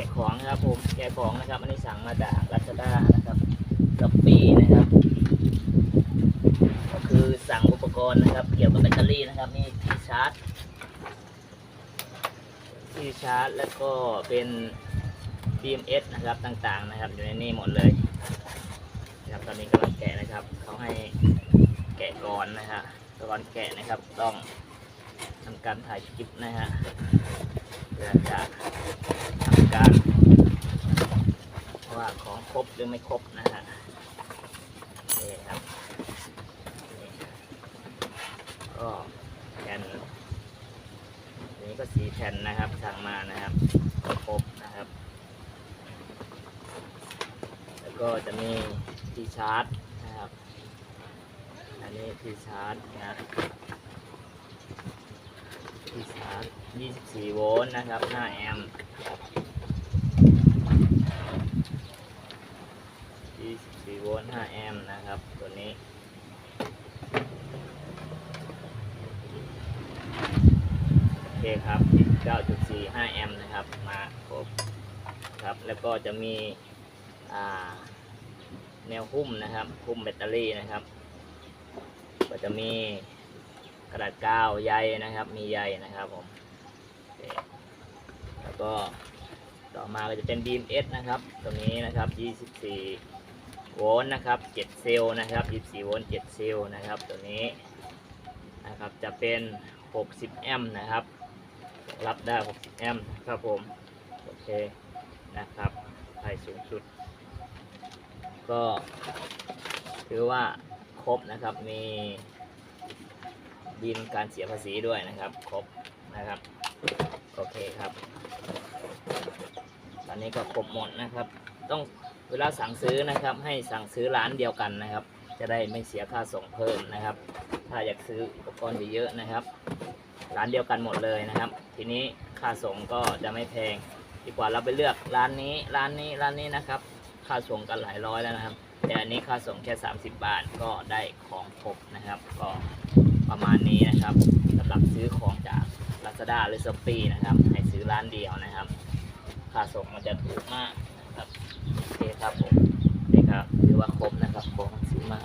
ะของนะครับผมแกะของนะครับอันนี้สั่งมาจากลาซาด้านะครับกับปีนะครับ ก็คือสั่งอุปกรณ์นะครับ เกี่ยวกับแบตเตอรี่นะครับนี่ที่ชาร์จที่ชาร์จแล้วก็เป็น BMS นะครับต่างๆนะครับ อยู่ในนี่หมดเลยนะครับตอนนี้กำลังแกะนะครับเขาให้แกะก่อนนะฮะก่อนแกะนะครับต้องทำการถ่ายคลิปนะฮะเพื่อจะ การว่าของครบหรือไม่ครบนะฮะนี่ครับก็แผ่นอันนี้ก็สีแผ่นนะครับสั่งมานะครับครบนะครับ แล้วก็จะมีที่ชาร์จนะครับ อันนี้ที่ชาร์จนะที่ชาร์จ 24 โวลต์นะครับ 5 แอมป์ครับ24 โวลต์ 5 แอมป์นะครับ ตัว นี้ โอเคครับ9.45 แอมป์นะครับ มาครบครับ แล้วก็จะมีแนวหุ้มนะครับหุ้มแบตเตอรี่นะครับ ก็จะมีกระดาษกาวใยนะครับ มีใยนะครับผมแล้วก็ต่อมาก็จะเป็น BMS นะครับตรงนี้นะครับ 24 โวลต์นะครับ 7 เซลล์นะครับ 24 โวลต์ 7 เซลล์นะครับ ตัวนี้นะครับ จะเป็น 60 แอมป์นะครับ รับได้ 60 แอมป์ครับผม โอเค นะครับไฟสูงสุด ก็ถือว่าครบนะครับ มีบินการเสียภาษีด้วยนะครับ ครบนะครับ โอเคครับ ตอนนี้ก็ครบหมดนะครับ ต้อง เวลาสั่งซื้อนะครับ ให้สั่งซื้อร้านเดียวกันนะครับ จะได้ไม่เสียค่าส่งเพิ่มนะครับ ถ้าอยากซื้ออุปกรณ์เยอะๆนะครับ ร้านเดียวกันหมดเลยนะครับ ทีนี้ค่าส่งก็จะไม่แพงดีกว่าเราไปเลือกร้านนี้ร้านนี้ร้านนี้นะครับ ค่าส่งกันหลายร้อยแล้วนะครับ แต่อันนี้ค่าส่งแค่ 30 บาทก็ได้ของครบนะครับ ก็ประมาณนี้นะครับสำหรับซื้อของจาก Lazada หรือ s h o p e e นะครับ ให้ซื้อร้านเดียวนะครับ ค่าส่งมันจะถูกมาก ครับโอเคครับผมนี่ครับถือว่าครบนะครับของซื้อมา